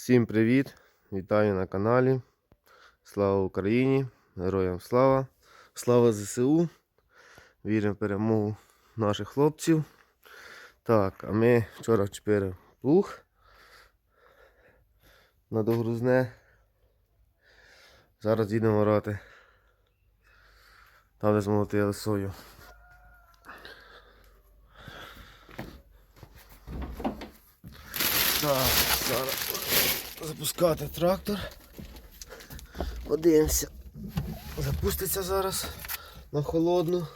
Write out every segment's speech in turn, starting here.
Всім привіт! Вітаю на каналі. Слава Україні! Героям слава! Слава ЗСУ! Віримо в перемогу наших хлопців. Так, а ми вчора вчепили плуг на догрузне. Зараз їдемо орати. Там де змолотили сою. Так, зараз запускати трактор. Подивимося. Запуститься зараз на холодну.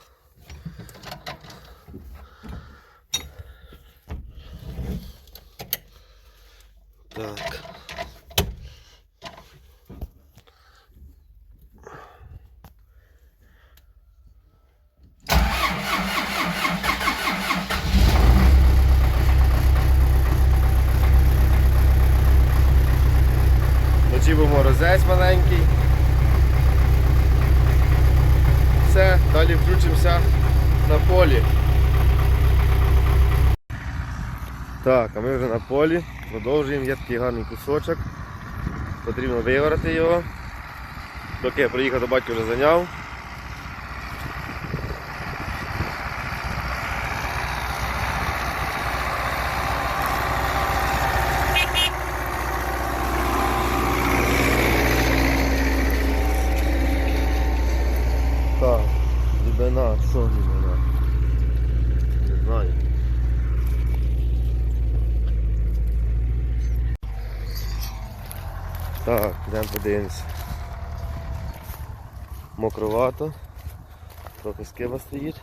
Був морозець маленький. Все, далі включимося на полі. Так, а ми вже на полі. Продовжуємо, є такий гарний кусочок. Потрібно виворити його. Доки я приїхав, до батько вже зайняв. Так, глибина, що глибина? Не знаю. Так, йдемо подивимось. Мокровато. Трохи скиба стоїть.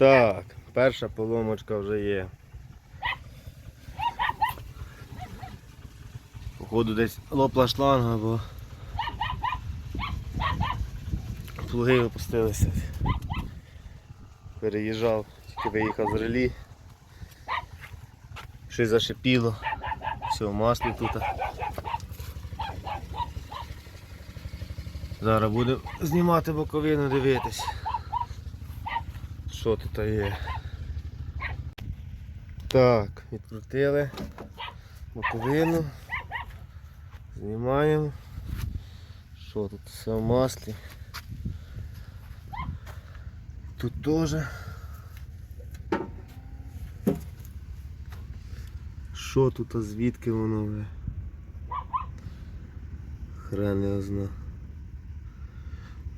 Так, перша поломочка вже є. Походу десь лопла шланга, бо плуги опустилися. Переїжджав, тільки виїхав з релі. Щось зашипіло. Все, в маслі тут. Зараз будемо знімати боковину, дивитись. Що тут є. Так, відкрутили боковину. Знімаємо. Що тут все в маслі? Тут теж. Що тут, а звідки воно? бля? Хрен його зна.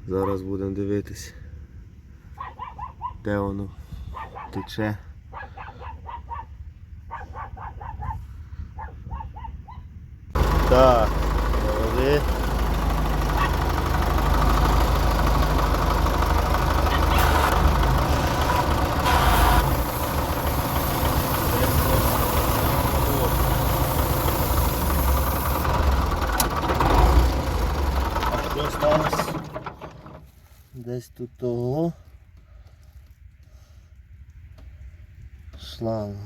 Зараз будемо дивитись. Де воно тече. Так. А що сталося? Десь тут того. Шланг.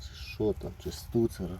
Чи що там, чи стуцера.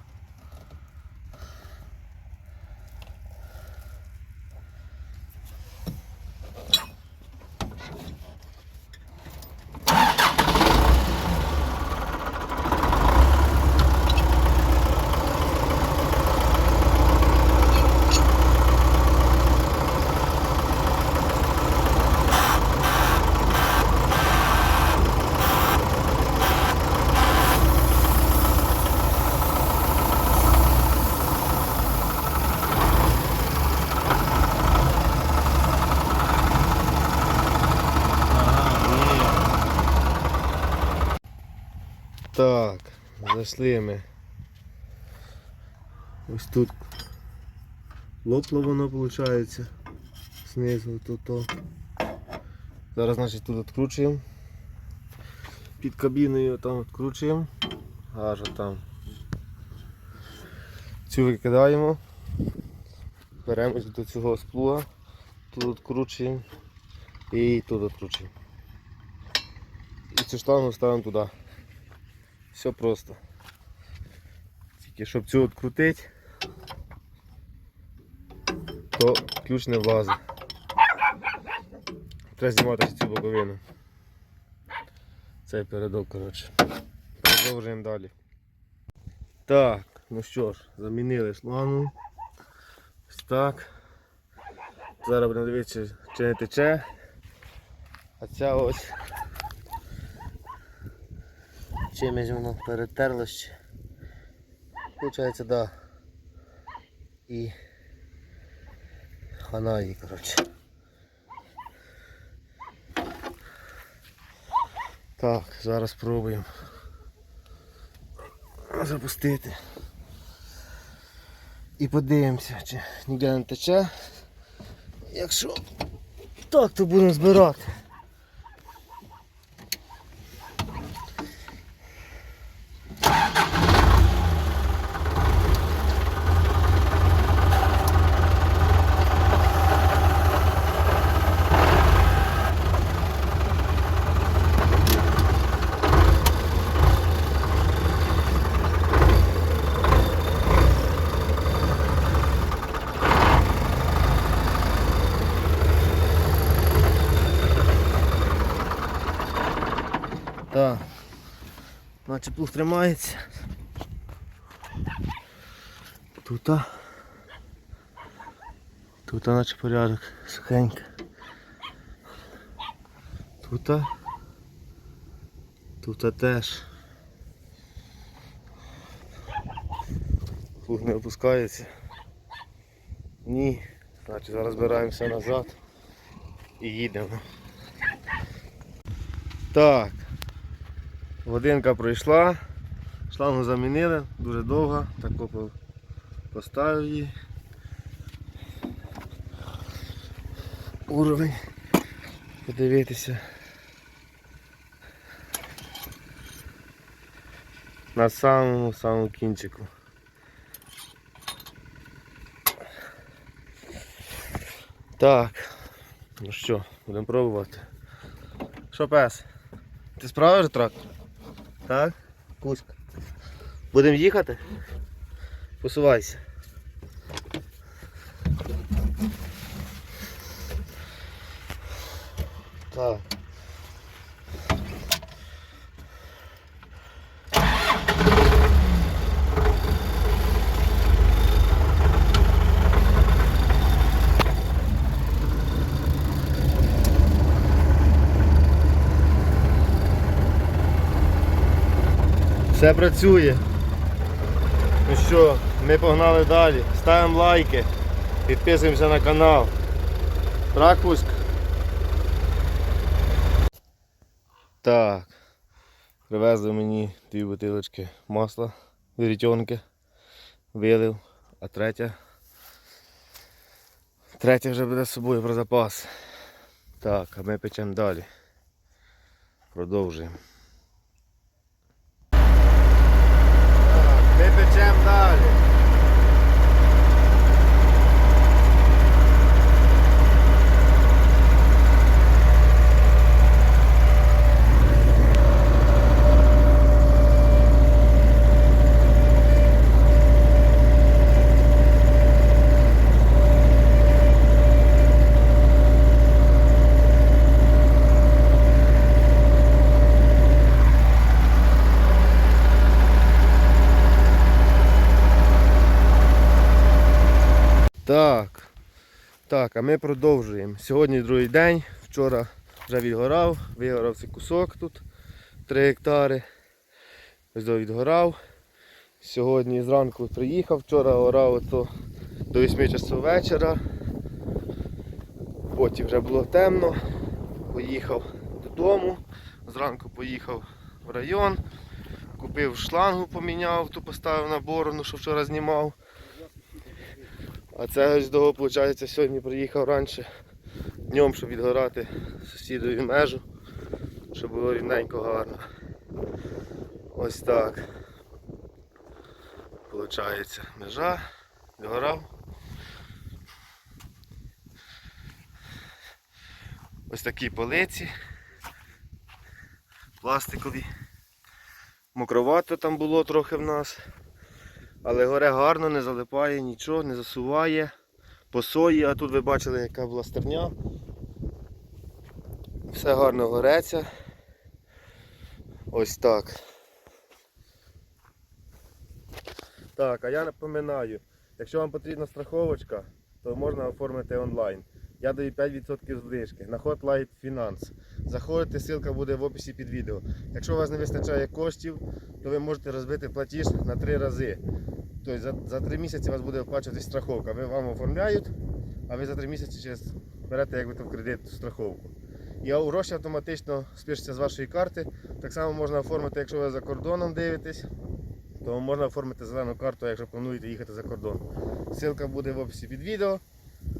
Так, зайшли ми. Ось тут лопло воно виходить. Знизу тут. то. Зараз значить тут відкручуємо. Під кабіною там відкручуємо. Аж там. Цю викидаємо. Беремось до цього сплуга, тут відкручуємо і тут відкручуємо. І цю штангу ставимо туди. Все просто. Тільки щоб цю відкрутити, то ключ не влазить. Треба знімати цю боковину. Цей передок, коротше. Продовжуємо далі. Так, ну що ж, замінили шлангу. Ось так. Зараз будемо дивитися, чи не тече. А ця ось чимось воно перетерлось. Получається, да. І хана її, коротше. Так, зараз спробуємо запустити. І подивимося, чи ніде не тече. Якщо так, то будемо збирати. Так. Наче плуг тримається. Тут. Тут наче порядок сухенько. Тут. Тут теж. Плуг не опускається. Ні. Значить зараз збираємося назад і їдемо. Так. Годинка пройшла, шлангу замінили, дуже довго, тако по- поставив її. Уровень. Подивитися. На самому самому кінчику. Так. Ну що, будемо пробувати. Що пес? Ти справиш трактор? Так? Кузька. Будемо їхати? Посувайся. Так. Все працює. Ну що, ми погнали далі. Ставимо лайки, підписуємося на канал. Так, Так. Привезли мені дві бутилочки масла, вірітьонки. Вилив, а третя. Третя вже буде з собою про запас. Так, а ми печемо далі. Продовжуємо. Ми печемо далі. Так. Так, а ми продовжуємо. Сьогодні другий день. Вчора вже відгорав, вигорав цей кусок тут 3 гектари. Ось до відгорав. Сьогодні зранку приїхав, вчора орав ото до 8 часу вечора. Потім вже було темно. Поїхав додому. Зранку поїхав в район. Купив шлангу, поміняв, ту поставив на борону, що вчора знімав. А це ось того, виходить, сьогодні приїхав раніше днем, щоб відгорати сусідові межу, щоб було рівненько гарно. Ось так. Получається межа, відгорав. Ось такі полиці. Пластикові. Мокровато там було трохи в нас. Але горе гарно, не залипає нічого, не засуває. посої, а тут ви бачили, яка була стерня. Все гарно гореться. Ось так. Так, а я напоминаю, якщо вам потрібна страховочка, то можна оформити онлайн. Я даю 5% знижки на Hotlight Finance. Заходите, ссылка буде в описі під відео. Якщо у вас не вистачає коштів, то ви можете розбити платіж на 3 рази. Тобто за, за 3 місяці у вас буде оплачуватись страховка. Ви вам оформляють, а ви за 3 місяці через берете як би, в кредит страховку. І гроші автоматично спишуться з вашої карти. Так само можна оформити, якщо ви за кордоном дивитесь, то можна оформити зелену карту, якщо плануєте їхати за кордон. Ссылка буде в описі під відео.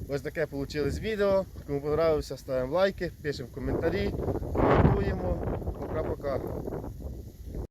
Ось таке вийшло відео. Кому подобається, ставимо лайки, пишемо коментарі, коментуємо. Пока-пока.